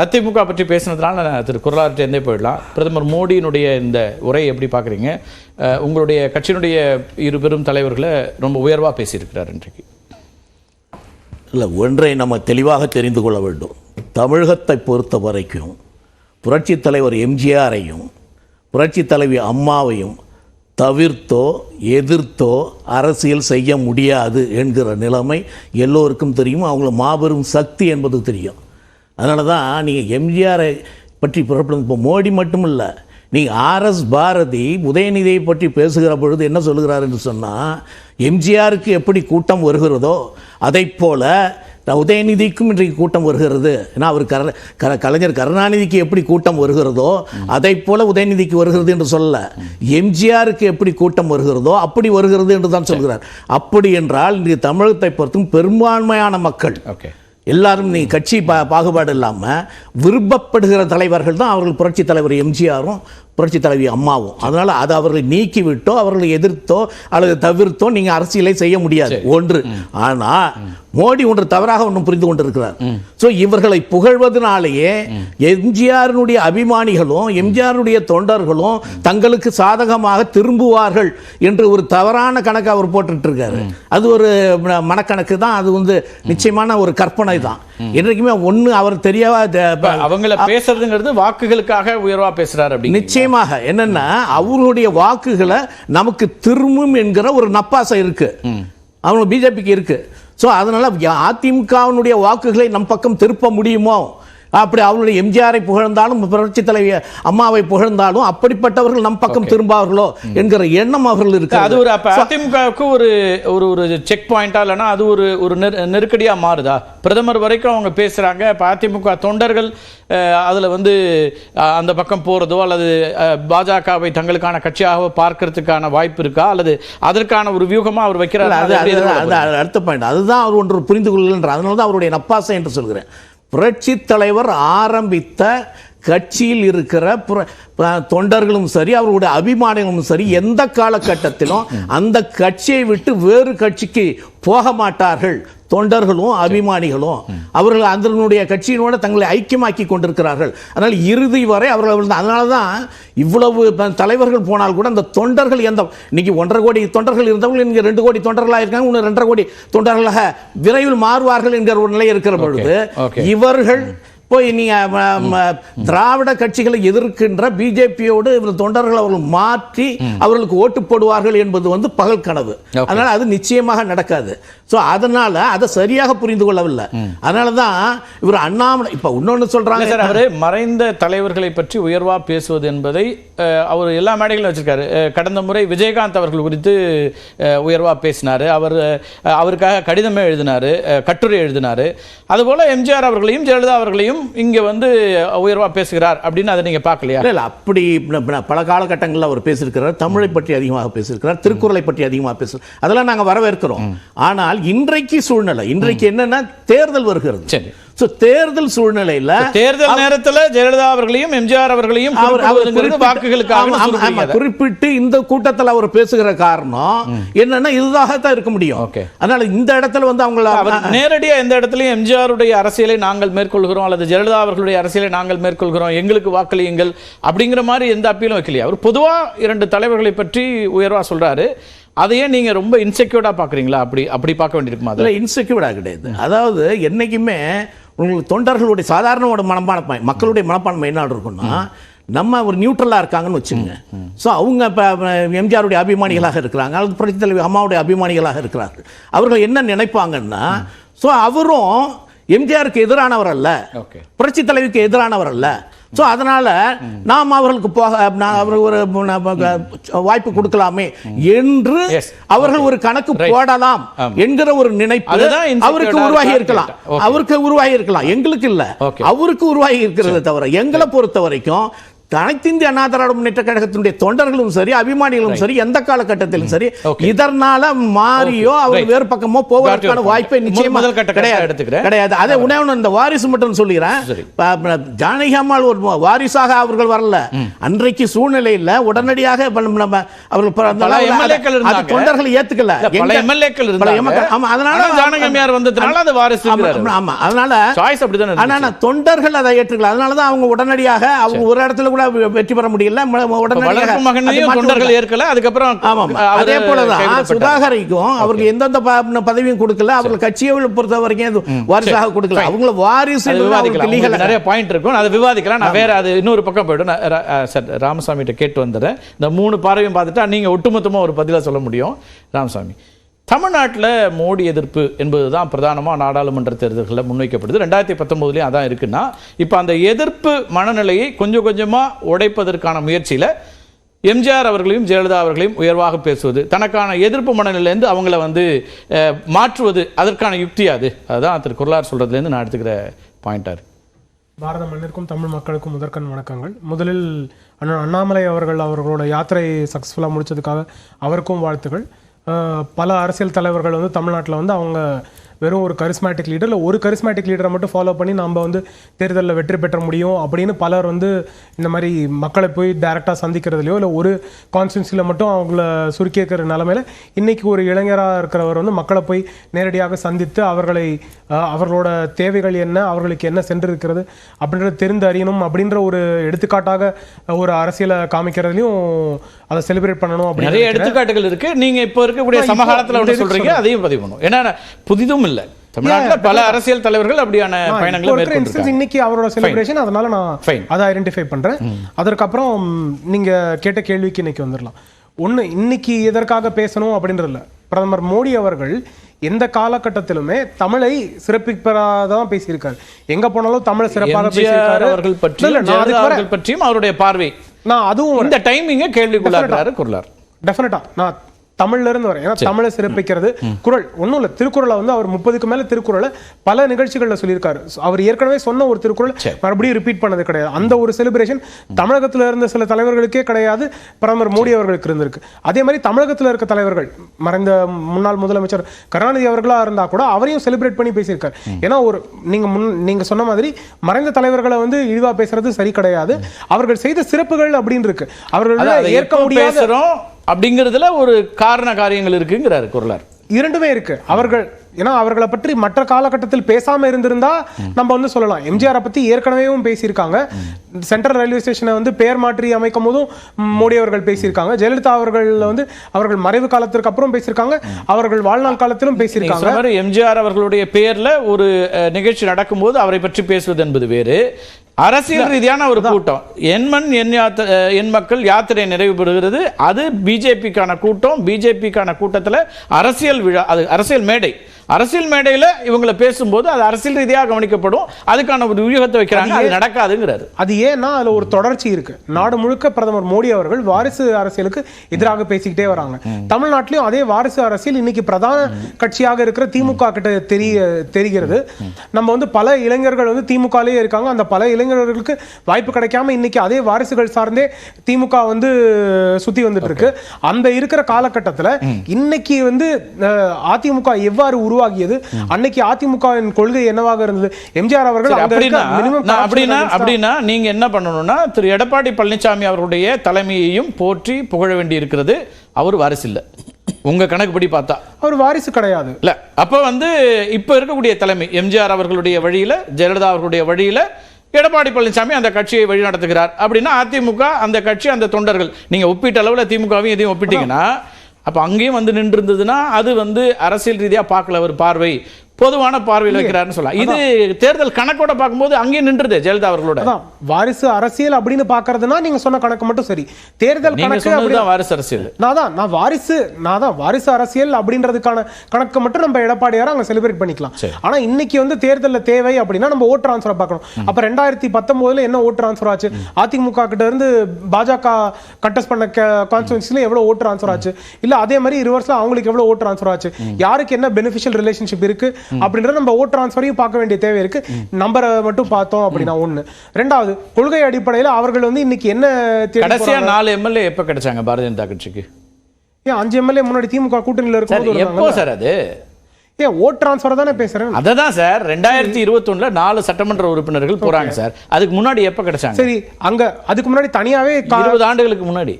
அதிமுக பற்றி பேசினதுனால நான் திரு குரலார்ட்டே போயிடலாம். பிரதமர் மோடியினுடைய இந்த உரையை எப்படி பார்க்குறீங்க? உங்களுடைய கட்சியினுடைய இரு பெரும் தலைவர்களை ரொம்ப உயர்வாக பேசியிருக்கிறார் இன்றைக்கு. இல்லை ஒன்றை நம்ம தெளிவாக தெரிந்து கொள்ள வேண்டும். தமிழகத்தை பொறுத்த வரைக்கும் புரட்சித் தலைவர் எம்ஜிஆரையும் புரட்சித் தலைவி அம்மாவையும் தவிர்த்தோ எதிர்த்தோ அரசியல் செய்ய முடியாது என்கிற நிலைமை எல்லோருக்கும் தெரியும். அவங்கள மாபெரும் சக்தி என்பது தெரியும். அதனால தான் நீங்கள் எம்ஜிஆரை பற்றி புறப்படும் இப்போ மோடி மட்டும் இல்லை நீங்கள் ஆர்எஸ் பாரதி உதயநிதியை பற்றி பேசுகிற பொழுது என்ன சொல்கிறார் என்று சொன்னால் எம்ஜிஆருக்கு எப்படி கூட்டம் வருகிறதோ அதைப் போல உதயநிதிக்கும் இன்றைக்கு கூட்டம் வருகிறது. ஏன்னா அவர் கர கர கலைஞர் கருணாநிதிக்கு எப்படி கூட்டம் வருகிறதோ அதைப் போல உதயநிதிக்கு வருகிறது என்று சொல்ல எம்ஜிஆருக்கு எப்படி கூட்டம் வருகிறதோ அப்படி வருகிறது என்று தான் சொல்கிறார். அப்படி என்றால் இன்றைக்கு தமிழகத்தை பொறுத்தும் பெரும்பான்மையான மக்கள் ஓகே. எல்லாரும் நீ கட்சி பா பாகுபாடு இல்லாமல் விருப்பப்படுகிற தலைவர்கள் தான் அவர்கள் புரட்சி தலைவர் எம்ஜிஆரும் புரட்சி தலைவி அம்மாவும். அதனால் அதை அவர்களை நீக்கிவிட்டோ அவர்களை எதிர்த்தோ அல்லது தவிர்த்தோ நீங்கள் அரசியலை செய்ய முடியாது. ஒன்று. ஆனால் மோடி ஒன்று தவறாக ஒன்றும் புரிந்து கொண்டிருக்கிறார். ஸோ இவர்களை புகழ்வதனாலேயே எம்ஜிஆரினுடைய அபிமானிகளும் எம்ஜிஆருடைய தொண்டர்களும் தங்களுக்கு சாதகமாக திரும்புவார்கள் என்று ஒரு தவறான கணக்கு அவர் போட்டுட்டு இருக்காரு. அது ஒரு மனக்கணக்கு தான். அது வந்து நிச்சயமான ஒரு கற்பனை தான். என்றைக்குமே ஒன்று அவர் தெரியாத அவங்கள பேசுறதுங்கிறது வாக்குகளுக்காக உயர்வா பேசுறாரு அப்படி நிச்சயமாக. என்னன்னா அவர்களுடைய வாக்குகளை நமக்கு திரும்பும் என்கிற ஒரு நப்பாசை இருக்கு. அவங்க பிஜேபிக்கு இருக்கு. ஸோ அதனால அதிமுகவினுடைய வாக்குகளை நம் பக்கம் திருப்ப முடியுமோ? அப்படி அவருடைய எம்ஜிஆரை புகழ்ந்தாலும் புரட்சி தலைவி அம்மாவை புகழ்ந்தாலும் அப்படிப்பட்டவர்கள் நம் பக்கம் திரும்பார்களோ என்கிற எண்ணம் அவர்கள் இருக்கு அது ஒரு அப்ப அதிமுகவுக்கு ஒரு ஒரு ஒரு செக் பாயிண்டா இல்லைன்னா அது ஒரு ஒரு நெரு- நெருக்கடியா மாறுதா? பிரதமர் வரைக்கும் அவங்க பேசுறாங்க இப்ப அதிமுக தொண்டர்கள் அதுல வந்து அந்த பக்கம் போறதோ அல்லது பாஜகவை தங்களுக்கான கட்சியாக பார்க்கறதுக்கான வாய்ப்பு இருக்கா? அல்லது அதற்கான ஒரு வியூகமா அவர் வைக்கிறார்? அது அடுத்த பாயிண்ட் அதுதான் அவர் ஒன்று புரிந்து கொள்கின்ற அதனால தான் அவருடைய நப்பாசை என்று சொல்கிறேன். புரட்சி தலைவர் ஆரம்பித்த கட்சியில் இருக்கிற புர- ப- தொண்டர்களும் சரி அவருடைய அபிமானிகளும் சரி எந்த காலகட்டத்திலும் அந்த கட்சியை விட்டு வேறு கட்சிக்கு போக மாட்டார்கள். தொண்டர்களும் அபிமானிகளும் அவர்கள் அதனுடைய கட்சியினோட தங்களை ஐக்கியமாக்கி கொண்டிருக்கிறார்கள். அதனால் இறுதி வரை அவர்கள் அதனால தான் இவ்வளவு தலைவர்கள் போனால் கூட அந்த தொண்டர்கள் எந்த இன்னைக்கு ஒன்றரை கோடி தொண்டர்கள் இருந்தவங்க இங்கே ரெண்டு கோடி தொண்டர்களாக இருக்காங்க இன்னும் ரெண்டரை கோடி தொண்டர்களாக விரைவில் மாறுவார்கள் என்கிற ஒரு நிலை இருக்கிற பொழுது. இவர்கள் போய் நீங்க ம, ம, திராவிட கட்சிகளை எதிர்க்கின்ற பிஜேபியோடு இவர் தொண்டர்கள் அவர்கள் மாற்றி அவர்களுக்கு ஓட்டு போடுவார்கள் என்பது வந்து பகல் கனவு. அதனால அது நிச்சயமாக நடக்காது. ஸோ அதனால அதை சரியாக புரிந்து கொள்ளவில்லை. அதனால தான் இவர் அண்ணாமலை இப்ப இன்னொன்னு இல்ல சொல்றாங்க சார் அவரு மறைந்த தலைவர்களை பற்றி உயர்வா பேசுவது என்பதை அவர் எல்லா மேடைகளும் வச்சிருக்காரு. கடந்த முறை விஜயகாந்த் அவர்கள் குறித்து உயர்வா பேசினாரு. அவர் அவருக்காக கடிதமே எழுதினாரு கட்டுரை எழுதினாரு. அதுபோல எம்ஜிஆர் அவர்களையும் ஜெயலலிதா அவர்களையும் இங்க வந்து உயர்வா பேசுகிறார் அப்படின்னு அதை நீங்க பார்க்கலையா? இல்ல அப்படி பல காலகட்டங்களில் அவர் பேசியிருக்கிறார். தமிழை பற்றி அதிகமாக பேசியிருக்கிறார். திருக்குறளை பற்றி அதிகமாக பேசுகிறார் அதெல்லாம் நாங்க வரவேற்கிறோம். ஆனால் இன்றைக்கு சூழ்நிலை இன்றைக்கு என்னன்னா தேர்தல் வருகிறது. சரி. ஸோ தேர்தல் சூழ்நிலையில தேர்தல் நேரத்துல ஜெயலலிதா அவர்களையும் எம்ஜிஆர் அவர்களையும் அவர் அவர் வாக்குகளுக்காக. குறிப்பிட்டு இந்த கூட்டத்தில் அவர் பேசுகிற காரணம் என்னன்னா இதுதாகத்தான் இருக்க முடியும். Okay. அதனால இந்த இடத்துல வந்து அவங்கள அவர் நேரடியா எந்த இடத்துலயும் எம்ஜிஆருடைய அரசியலை நாங்கள் மேற்கொள்கிறோம் அல்லது ஜெயலலிதா அவர்களுடைய அரசியலை நாங்கள் மேற்கொள்கிறோம் எங்களுக்கு வாக்களியுங்கள் அப்படிங்கிற மாதிரி எந்த அப்பீலும் வைக்கலையா. அவர் பொதுவா இரண்டு தலைவர்களை பற்றி உயர்வா சொல்றாரு. அதையே நீங்க ரொம்ப இன்செக்யூர்டா பாக்குறீங்களா அப்படி அப்படி பார்க்க வேண்டியிருக்குமா அதை? அதில் இன்செக்யூர்டாக கிடையாது. அதாவது என்னைக்குமே உங்களுக்கு தொண்டர்களுடைய சாதாரண மனப்பான்மை மக்களுடைய மனப்பான்மை என்ன இருக்குன்னா நம்ம ஒரு நியூட்ரலாக இருக்காங்கன்னு வச்சுங்க ஸோ அவங்க இப்போ எம்ஜிஆருடைய அபிமானிகளாக இருக்கிறாங்க அல்லது புரட்சி தலைவி அம்மாவுடைய அபிமானிகளாக இருக்கிறார்கள். அவர்கள் என்ன நினைப்பாங்கன்னா ஸோ அவரும் எம்ஜிஆருக்கு எதிரானவர் அல்ல ஓகே புரட்சி தலைவிக்கு எதிரானவர் அல்ல ஸோ அதனால நாம் அவர்களுக்கு போக ஒரு வாய்ப்பு கொடுக்கலாமே என்று. அவர்கள் ஒரு கணக்கு. போடலாம். என்கிற ஒரு நினைப்பு அவருக்கு உருவாகி இருக்கலாம். அவருக்கு உருவாகி இருக்கலாம் எங்களுக்கு இல்ல. அவருக்கு உருவாகி இருக்கிறத தவிர எங்களை பொறுத்த வரைக்கும் அனைத்து இந்திய அண்ணா திராவிட முன்னேற்ற கழகத்தினுடைய தொண்டர்களும் சரி அபிமானிகளும் சரி எந்த காலகட்டத்திலும் சரி Okay. இதனால மாறியோ அவர். வேறு பக்கமோ போவதற்கான வாய்ப்பை. நிச்சயமா கிடையாது. கிடையாது. அதே உணவு இந்த வாரிசு மட்டும் ப- ஜானகி அம்மாள் ஒரு வாரிசாக அவர்கள் வரல. அன்றைக்கு சூழ்நிலையில் உடனடியாக நம்ம- அவர்கள். தொண்டர்கள் ஏத்துக்கல. அதனால அதனால தொண்டர்கள் அதை ஏற்றுக்கல. அதனால தான் அவங்க உடனடியாக அவங்க ஒரு இடத்துல கூட வெ- வெற்றி பெற முடியல. உடனடியாக தொண்டர்கள். ஏற்கல அதுக்கப்புறம் ஆமாம். அதே போலதான். சுதாகரிக்கும். அவருக்கு எந்தெந்த பதவியும் கொடுக்கல. அவர்கள் கட்சியை பொறுத்த வரைக்கும் வாரிசாக கொடுக்கல. அவங்கள வாரிசு விவாதிக்கலாம். நிறைய பாயிண்ட் இருக்கும். அதை விவாதிக்கலாம். நான் வேற அது இன்னொரு பக்கம் போயிடும். சார். ராமசாமி கிட்ட கேட்டு வந்துடுறேன். இந்த மூணு பார்வையும் பார்த்துட்டா நீங்க ஒட்டுமொத்தமா ஒரு பதிலா சொல்ல முடியும். ராமசாமி. தமிழ்நாட்டில் மோடி எதிர்ப்பு என்பது தான் பிரதானமாக நாடாளுமன்ற தேர்தல்களில் முன்வைக்கப்படுது. ரெண்டாயிரத்தி பத்தொம்போதுலேயும் அதான் இருக்குன்னா இப்போ அந்த எதிர்ப்பு மனநிலையை கொஞ்சம் கொஞ்சமாக உடைப்பதற்கான முயற்சியில் எம்ஜிஆர் அவர்களையும் ஜெயலலிதா அவர்களையும் உயர்வாக பேசுவது தனக்கான எதிர்ப்பு மனநிலையிலேருந்து அவங்கள வந்து மாற்றுவது அதற்கான யுக்தி அது. அதுதான் திரு குரலார் சொல்கிறதுலேருந்து நான் எடுத்துக்கிற பாயிண்டார் பாரத மண்ணிற்கும் தமிழ் மக்களுக்கும் முதற்கண் வணக்கங்கள். முதலில் அண்ணன் அண்ணாமலை அவர்கள் அவர்களோட யாத்திரை சக்ஸஸ்ஃபுல்லாக முடித்ததுக்காக அவருக்கும் வாழ்த்துக்கள். பல அரசியல் தலைவர்கள் வந்து தமிழ்நாட்டில் வந்து அவங்க வெறும் ஒரு கரிஸ்மேட்டிக் லீடர் இல்லை ஒரு கரிஸ்மேட்டிக் லீடரை மட்டும் ஃபாலோ பண்ணி நம்ம வந்து தேர்தலில் வெற்றி பெற்ற முடியும் அப்படின்னு பலர் வந்து இந்த மாதிரி மக்களை போய் டைரெக்டாக சந்திக்கிறதுலையோ இல்லை ஒரு கான்ஸ்டியூன்சியில் மட்டும் அவங்கள சுருக்கி இருக்கிற நிலமையில இன்னைக்கு ஒரு இளைஞராக இருக்கிறவர் வந்து மக்களை போய் நேரடியாக சந்தித்து அவர்களை அவர்களோட தேவைகள் என்ன அவர்களுக்கு என்ன சென்றிருக்கிறது அப்படின்றத தெரிந்து அறியணும் அப்படின்ற ஒரு எடுத்துக்காட்டாக ஒரு அரசியலை காமிக்கிறதுலையும் அதை செலிப்ரேட் பண்ணணும் அப்படின்னு நிறைய. எடுத்துக்காட்டுகள் இருக்கு. நீங்க இப்போ இருக்கக்கூடிய சமகாலத்துல சொல்றீங்க அதையும் பதிவு பண்ணும் ஏன்னா புதிதும் இல்ல. தமிழ்நாட்டுல பல அரசியல் தலைவர்கள் அப்படியான பயணங்களை இன்னைக்கு அவரோட செலிப்ரேஷன் அதனால நான். அதை ஐடென்டிஃபை பண்றேன். அதற்கப்புறம் நீங்க கேட்ட கேள்விக்கு இன்னைக்கு வந்துடலாம். ஒண்ணு இன்னைக்கு எதற்காக பேசணும் அப்படின்றதுல பிரதமர் மோடி அவர்கள் எந்த காலகட்டத்திலுமே தமிழை சிறப்பிப்பதாக பேசியிருக்காரு. எங்க போனாலும் தமிழை சிறப்பாக பேசியிருக்காரு. அவர்கள் இல்ல, பற்றியும் இல்ல, அவருடைய பார்வை. நான் அதுவும். இந்த டைமிங்க கேள்விக்குள்ளாக்குறாரு குரலார் டெஃபினட்டா நான் தமிழ்ல இருந்து வரேன் ஏன்னா தமிழை சிறப்பிக்கிறது குரல். ஒண்ணும் இல்ல திருக்குறளை வந்து அவர் முப்பதுக்கு மேல திருக்குறளை பல நிகழ்ச்சிகள்ல சொல்லியிருக்காரு. அவர் ஏற்கனவே சொன்ன ஒரு திருக்குறள் மறுபடியும் ரிப்பீட் பண்ணது கிடையாது. அந்த ஒரு செலிப்ரேஷன் தமிழகத்துல இருந்த சில தலைவர்களுக்கே கிடையாது. பிரதமர் மோடி அவர்களுக்கு இருந்திருக்கு. அதே மாதிரி தமிழகத்துல இருக்க தலைவர்கள் மறைந்த முன்னாள் முதலமைச்சர் கருணாநிதி அவர்களா இருந்தா கூட அவரையும் செலிப்ரேட் பண்ணி பேசியிருக்காரு. ஏன்னா ஒரு நீங்க முன் நீங்க சொன்ன மாதிரி மறைந்த தலைவர்களை வந்து இழிவா பேசுறது சரி கிடையாது. அவர்கள் செய்த சிறப்புகள் அப்படின்னு இருக்கு அவர்கள் ஏற்க முடியாத அப்படிங்கிறதுல ஒரு காரண காரியங்கள் இருக்குங்கிறாரு குரலார். இரண்டுமே இருக்கு. அவர்கள் ஏன்னா அவர்களை பற்றி மற்ற காலகட்டத்தில் பேசாம இருந்திருந்தா நம்ம வந்து சொல்லலாம். எம்ஜிஆரை பத்தி ஏற்கனவேவும் பேசியிருக்காங்க. சென்ட்ரல் ரயில்வே ஸ்டேஷனை வந்து பெயர் மாற்றி அமைக்கும் போதும் மோடி அவர்கள் பேசியிருக்காங்க. ஜெயலலிதா அவர்கள் வந்து அவர்கள் மறைவு காலத்திற்கு அப்புறம் பேசியிருக்காங்க. அவர்கள் வாழ்நாள் காலத்திலும் பேசியிருக்காங்க. எம்ஜிஆர் அவர்களுடைய பெயர்ல ஒரு நிகழ்ச்சி நடக்கும்போது அவரை பற்றி பேசுவது என்பது வேறு. அரசியல் ரீதியான ஒரு கூட்டம். என் மண் என் யாத்த- அஹ், என் மக்கள் யாத்திரை நிறைவு பெறுகிறது அது பிஜேபிக்கான கூட்டம். பிஜேபிக்கான கூட்டத்துல அரசியல் விழா அது அரசியல் மேடை. அரசியல் மேடையில இவங்களை பேசும்போது அது அரசியல் ரீதியாக கவனிக்கப்படும். அதுக்கான ஒரு வியூகத்தை வைக்கிறாங்க. அது நடக்காதுங்கிறாரு அது ஏன்னா அதுல ஒரு தொடர்ச்சி இருக்கு. நாடு முழுக்க பிரதமர் மோடி அவர்கள் வாரிசு அரசியலுக்கு எதிராக பேசிக்கிட்டே வராங்க. தமிழ்நாட்டிலும் அதே வாரிசு அரசியல் இன்னைக்கு பிரதான கட்சியாக இருக்கிற திமுக கிட்ட தெரிய தெரிகிறது. நம்ம வந்து பல இளைஞர்கள் வந்து திமுகலயே இருக்காங்க. அந்த பல இளைஞர்களுக்கு வாய்ப்பு கிடைக்காம இன்னைக்கு அதே வாரிசுகள் சார்ந்தே திமுக வந்து சுத்தி வந்துட்டு இருக்கு அந்த இருக்கிற காலகட்டத்துல இன்னைக்கு வந்து அதிமுக எவ்வாறு உருவாகியது? அன்னைக்கு அதிமுகவின் கொள்கை என்னவாக இருந்தது? எம்ஜிஆர் அவர்கள் அப்படின்னா அப்படின்னா நீங்க என்ன பண்ணணும்னா திரு எடப்பாடி பழனிசாமி அவருடைய தலைமையையும் போற்றி புகழ வேண்டி இருக்கிறது அவர் வாரிசு இல்ல. உங்க கணக்குப்படி பார்த்தா. அவர் வாரிசு கிடையாது. இல்ல அப்ப வந்து இப்ப இருக்கக்கூடிய தலைமை எம்ஜிஆர் அவர்களுடைய வழியில ஜெயலலிதா அவர்களுடைய வழியில எடப்பாடி பழனிசாமி அந்த கட்சியை வழி நடத்துகிறார் அப்படின்னா அதிமுக அந்த கட்சி அந்த தொண்டர்கள். நீங்க ஒப்பிட்ட அளவில் திமுகவையும் இதையும் ஒப்பிட்டீங்கன்னா அப்போ அங்கேயும் வந்து நின்று இருந்ததுன்னா அது வந்து அரசியல் ரீதியா பார்க்கல ஒரு பார்வை. பொதுவான பார்வையில் வைக்கிறாருன்னு சொல்லலாம். இது தேர்தல் கணக்கோட பார்க்கும்போது அங்கேயும் நின்றுது ஜெயலலிதா அவர்களோட. வாரிசு அரசியல் அப்படின்னு பாக்குறதுனா நீங்க சொன்ன கணக்கு மட்டும் சரி. தேர்தல் கணக்கு சொன்னதுதான் வாரிசு அரசியல். நான் தான் நான் வாரிசு நான் தான் வாரிசு அரசியல் அப்படின்றதுக்கான கணக்கு மட்டும் நம்ம எடப்பாடியார அங்க செலிப்ரேட் பண்ணிக்கலாம். ஆனா இன்னைக்கு வந்து தேர்தல்ல தேவை அப்படின்னா நம்ம ஓட் ட்ரான்ஸ்ஃபர் பார்க்கணும். அப்ப ரெண்டாயிரத்தி பத்தொன்பதுல என்ன ஓட் ட்ரான்ஸ்ஃபர் ஆச்சு? அதிமுக கிட்ட இருந்து பாஜக கண்டெஸ்ட் பண்ண கான்ஸ்டுவன்சில எவ்வளவு ஓட் ட்ரான்ஸ்ஃபர் ஆச்சு? இல்ல அதே மாதிரி ரிவர்ஸ்ல அவங்களுக்கு எவ்வளவு ஓட் ட்ரான்ஸ்ஃபர் ஆச்சு? யாருக்கு என்ன பெனிஃபிஷியல் ரிலேஷன்ஷிப் இருக்கு? அப்படின்றத நம்ம ஓட் டிரான்ஸ்ஃபரையும் பார்க்க வேண்டிய தேவை இருக்கு. நம்பரை மட்டும் பார்த்தோம் அப்படின்னா ஒண்ணு. ரெண்டாவது கொள்கை அடிப்படையில் அவர்கள் வந்து இன்னைக்கு என்ன கடைசியா? நாலு எம்எல்ஏ எப்ப கிடைச்சாங்க பாரதிய ஜனதா கட்சிக்கு? ஏன் அஞ்சு எம்எல்ஏ முன்னாடி திமுக கூட்டணியில சார் இருக்கும்போது எப்போ சார் அது? ஏன் ஓட் டிரான்ஸ்ஃபர் தானே பேசுறேன்? அதை தான் சார். ரெண்டாயிரத்தி இருபத்தொன்னுல நாலு சட்டமன்ற உறுப்பினர்கள் போறாங்க சார். அதுக்கு முன்னாடி எப்ப கிடைச்சாங்க? சரி அங்க அதுக்கு முன்னாடி தனியாவே இருபது ஆண்டுகளுக்கு முன்னாடி.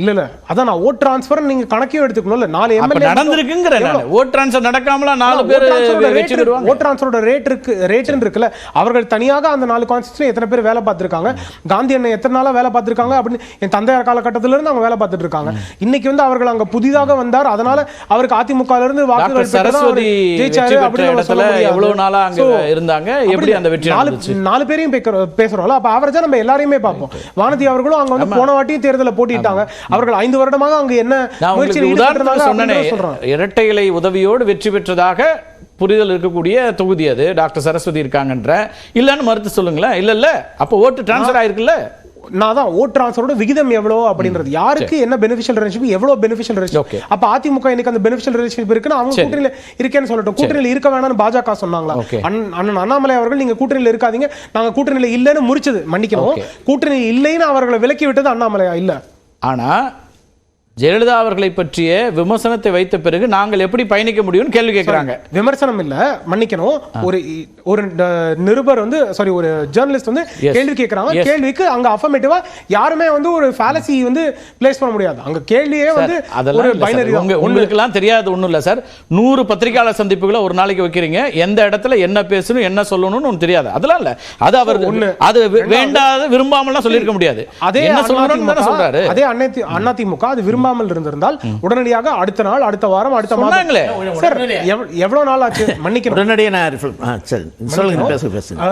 இல்ல இல்ல. அதான் நான் ஓட் டிரான்ஸ்ஃபர் நீங்க கணக்கையும் எடுத்துக்கணும்ல நாலு எம்எல்ஏ நடந்திருக்குங்கிற ஓட் டிரான்ஸ்ஃபர் நடக்காமலாம் நாலு பேர் ஓட் டிரான்ஸ்ஃபரோட ரேட் இருக்கு ரேட்னு இருக்குல்ல. அவர்கள் தனியாக அந்த நாலு கான்ஸ்டியூஷன் எத்தனை பேர் வேலை பார்த்திருக்காங்க? காந்தி அண்ணன் எத்தனை நாளா வேலை பார்த்திருக்காங்க? அப்படின்னு என் தந்தையார் காலகட்டத்தில இருந்து அவங்க வேலை பார்த்துட்டு இருக்காங்க இன்னைக்கு வந்து அவர்கள் அங்க புதிதாக வந்தார். அதனால அவருக்கு அதிமுக ல இருந்து வாக்குகள் சரஸ்வதி ஜெயிச்சாரு அப்படின்னு நாளா அங்க இருந்தாங்க? எப்படி அந்த வெற்றி நாலு நாலு பேரையும் பேசுறோம்ல. அப்ப ஆவரேஜா நம்ம எல்லாரையுமே பார்ப்போம். வானதி அவர்களும் அங்க வந்து போன வாட்டியும் தேர்தலில் போட்டிட்டாங்க. அவர்கள் ஐந்து வருடமாக அங்க என்ன ஈடுபட்டிருந்தாங்க சொன்னேனே இரட்டை இலை உதவியோடு வெற்றி பெற்றதாக புரிதல் இருக்கக்கூடிய தொகுதி அது. டாக்டர் சரஸ்வதி இருக்காங்கன்ற. இல்லன்னு மறுத்து சொல்லுங்களேன். இல்ல இல்ல. அப்ப ஓட்டு டிரான்ஸ்ஃபர் ஆயிருக்குல்ல? நான் தான் ஓட் டிரான்ஸ்ஃபரோட விகிதம் எவ்வளவு அப்படின்றது. யாருக்கு என்ன பெனிஃபிஷியல் ரிலேஷன்ஷிப் எவ்வளவு பெனிஃபிஷியல். ரிலேஷன் அப்ப அதிமுக இன்னைக்கு அந்த பெனிஃபிஷியல் ரிலேஷன்ஷிப் இருக்குன்னு அவங்க. கூட்டணியில இருக்கேன்னு சொல்லட்டும். கூட்டணியில இருக்க வேணாம்னு பாஜக சொன்னாங்களா. அண்ணன் அண்ணாமலை அவர்கள் நீங்க கூட்டணியில இருக்காதீங்க. நாங்க கூட்டணியில இல்லைன்னு முறிச்சது. மன்னிக்கணும். Okay. கூட்டணி இல்லைன்னு அவர்களை விலக்கி விட்டது அண்ணாமலையா? இல்ல. ஆனால் ஜெயலலிதா அவர்களை பற்றிய விமர்சனத்தை வைத்த பிறகு நாங்கள் எப்படி பயணிக்க முடியும்னு கேள்வி கேட்கிறாங்க. விமர்சனம் இல்ல மன்னிக்கணும். ஒரு ஒரு நிருபர் வந்து சாரி ஒரு ஜேர்னலிஸ்ட் வந்து. கேள்வி கேட்கறாங்க. கேள்விக்கு அங்க அஃபர்மேட்டிவா யாருமே வந்து ஒரு ஃபேலசி வந்து பிளேஸ் பண்ண முடியாது. அங்க கேள்வியே வந்து அதெல்லாம். பைனரி உங்க உங்களுக்கெல்லாம் தெரியாது ஒண்ணும் இல்ல சார் நூறு பத்திரிகையாளர் சந்திப்புகளை ஒரு நாளைக்கு வைக்கிறீங்க. எந்த இடத்துல என்ன பேசணும் என்ன சொல்லணும்னு ஒண்ணு தெரியாது. அதெல்லாம் இல்ல. அது அவர் ஒண்ணு. அது வேண்டாத விரும்பாமலாம் சொல்லியிருக்க முடியாது. அதே என்ன சொல்லணும்னு சொல்றாரு. அதே அண்ணா- அதிமுக அது விரும்பாமல் இருந்திருந்தால் உடனடியாக அடுத்த நாள் அடுத்த வாரம் அடுத்த. மாதம். எவ்வளவு நாள் ஆச்சு? மன்னிக்கணும். உடனடியாக நான் சொல்லுங்க பேசுங்க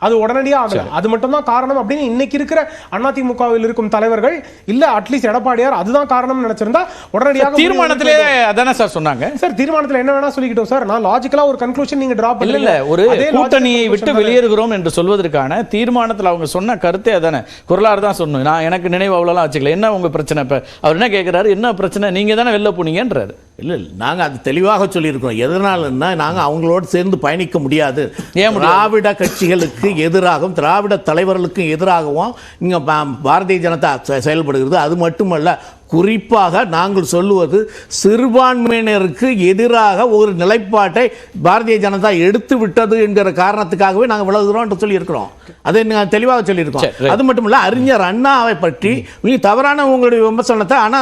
அது உடனடியா ஆகல. அது மட்டும் தான் காரணம் அப்படின்னு இன்னைக்கு இருக்கிற அதிமுகவில் இருக்கும் தலைவர்கள் இல்ல அட்லீஸ்ட் எடப்பாடியார் அதுதான் காரணம் நினைச்சிருந்தா உடனடியாக தீர்மானத்திலே அதானே சார் சொன்னாங்க? சார் தீர்மானத்துல என்ன வேணா சொல்லிக்கிட்டோம் சார். நான் லாஜிக்கலா ஒரு கன்க்ளூஷன் நீங்க டிராப் இல்ல இல்ல. ஒரு கூட்டணியை விட்டு வெளியேறுகிறோம் என்று சொல்வதற்கான தீர்மானத்துல அவங்க சொன்ன கருத்தே அதானே. குரலார் தான் சொன்னோம் நான் எனக்கு நினைவு அவ்வளோலாம் வச்சுக்கல. என்ன உங்க பிரச்சனை இப்ப? அவர் என்ன கேட்கிறாரு என்ன பிரச்சனை? நீங்க தானே வெளில போனீங்கன்றாரு. இல்லை இல்லை நாங்கள் அது தெளிவாக சொல்லியிருக்கோம் எதனாலன்னா நாங்கள் அவங்களோடு சேர்ந்து பயணிக்க முடியாது. ஏன்? திராவிட கட்சிகளுக்கு எதிராகவும் திராவிட தலைவர்களுக்கு எதிராகவும் இங்கே பாரதிய ஜனதா செயல்படுகிறது. அது மட்டுமல்ல குறிப்பாக நாங்கள் சொல்லுவது சிறுபான்மையினருக்கு எதிராக ஒரு நிலைப்பாட்டை பாரதிய ஜனதா எடுத்து விட்டது என்கிற காரணத்துக்காகவே நாங்கள் விலகுகிறோம் என்று சொல்லியிருக்கிறோம். அதை நாங்கள் தெளிவாக சொல்லியிருக்கோம். அது மட்டும் இல்ல அறிஞர் அண்ணாவை பற்றி நீங்க தவறான உங்களுடைய விமர்சனத்தை அண்ணா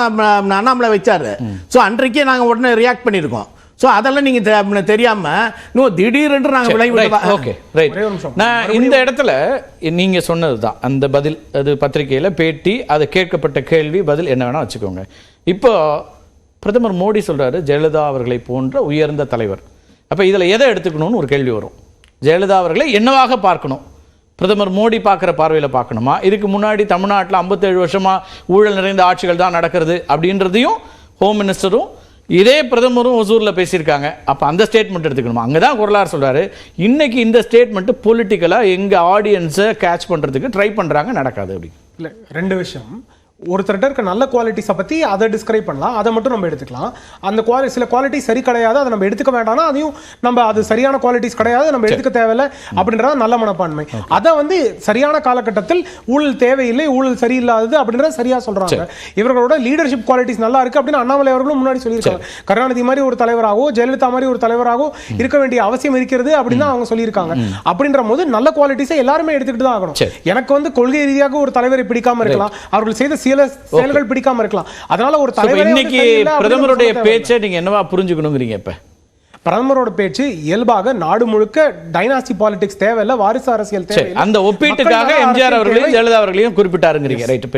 அண்ணாமலை வச்சாரு. சோ அன்றைக்கே நாங்க உடனே ரியாக்ட் பண்ணியிருக்கோம். சோ அதெல்லாம் நீங்க தெ- தெரியாம இன்னும் திடீரென்று நாங்க விலகி விட்டதா- ஓகே ரைட். நான் இந்த இடத்துல நீங்க சொன்னதுதான். அந்த பதில் அது பத்திரிகையில பேட்டி அது கேட்கப்பட்ட கேள்வி பதில் என்ன வேணா வச்சுக்கோங்க. இப்போ பிரதமர் மோடி சொல்றாரு ஜெயலலிதா அவர்களை போன்ற உயர்ந்த தலைவர். அப்ப இதுல எதை எடுத்துக்கணும்னு ஒரு கேள்வி வரும். ஜெயலலிதா அவர்களை என்னவாக பார்க்கணும்? பிரதமர் மோடி பார்க்குற பார்வையில் பார்க்கணுமா? இதுக்கு முன்னாடி தமிழ்நாட்டில் ஐம்பத்தேழு வருஷமா ஊழல் நிறைந்த ஆட்சிகள் தான் நடக்கிறது அப்படின்றதையும் ஹோம் மினிஸ்டரும் இதே பிரதமரும் ஒசூரில் பேசியிருக்காங்க. அப்போ அந்த ஸ்டேட்மெண்ட் எடுத்துக்கணுமா? அங்கே தான் குரலார் சொல்றாரு. இன்னைக்கு இந்த ஸ்டேட்மெண்ட்டு பொலிட்டிக்கலாக எங்கள் ஆடியன்ஸை கேட்ச் பண்ணுறதுக்கு ட்ரை பண்ணுறாங்க நடக்காது அப்படி. இல்ல ரெண்டு விஷயம். ஒருத்தர்கிட்ட இருக்க நல்ல குவாலிட்டிஸை பத்தி அதை டிஸ்கிரைப் பண்ணலாம். அதை மட்டும் நம்ம எடுத்துக்கலாம். அந்த குவாலி சில குவாலிட்டி சரி கிடையாது அதை நம்ம எடுத்துக்க வேண்டாம்னா அதையும் நம்ம அது சரியான குவாலிட்டிஸ் கிடையாது நம்ம எடுத்துக்க தேவையில்லை அப்படின்றத நல்ல மனப்பான்மை. அதை வந்து சரியான காலகட்டத்தில் ஊழல் தேவையில்லை ஊழல் சரியில்லாதது அப்படின்றத சரியா சொல்றாங்க. இவர்களோட லீடர்ஷிப் குவாலிட்டிஸ் நல்லா இருக்கு அப்படின்னு அண்ணாமலை அவர்களும் முன்னாடி சொல்லியிருக்காங்க. கருணாநிதி மாதிரி ஒரு தலைவராகவோ ஜெயலலிதா மாதிரி ஒரு தலைவராகவோ இருக்க வேண்டிய அவசியம் இருக்கிறது அப்படின்னு அவங்க சொல்லியிருக்காங்க. அப்படின்ற போது நல்ல குவாலிட்டிஸை எல்லாருமே எடுத்துக்கிட்டு தான் ஆகணும். எனக்கு வந்து கொள்கை ரீதியாக ஒரு தலைவரை பிடிக்காம இருக்கலாம். அவர்கள் செய்த சில செயல்கள் பிடிக்காம இருக்கலாம். அதனால ஒரு தலைவரே இன்னைக்கு பிரதமருடைய. பேச்சை நீங்க என்னவா புரிஞ்சுக்கணுங்கிறீங்க இப்ப? பிரதமரோட பேச்சு இயல்பாக நாடு முழுக்க டைனாஸ்டி பாலிடிக்ஸ் தேவையில்ல வாரிசு அரசியல் அந்த ஒப்பீட்டுக்காக எம்ஜிஆர் அவர்களையும். ஜெயலலிதா அவர்களையும் குறிப்பிட்டாருங்கிறீங்க. ரைட்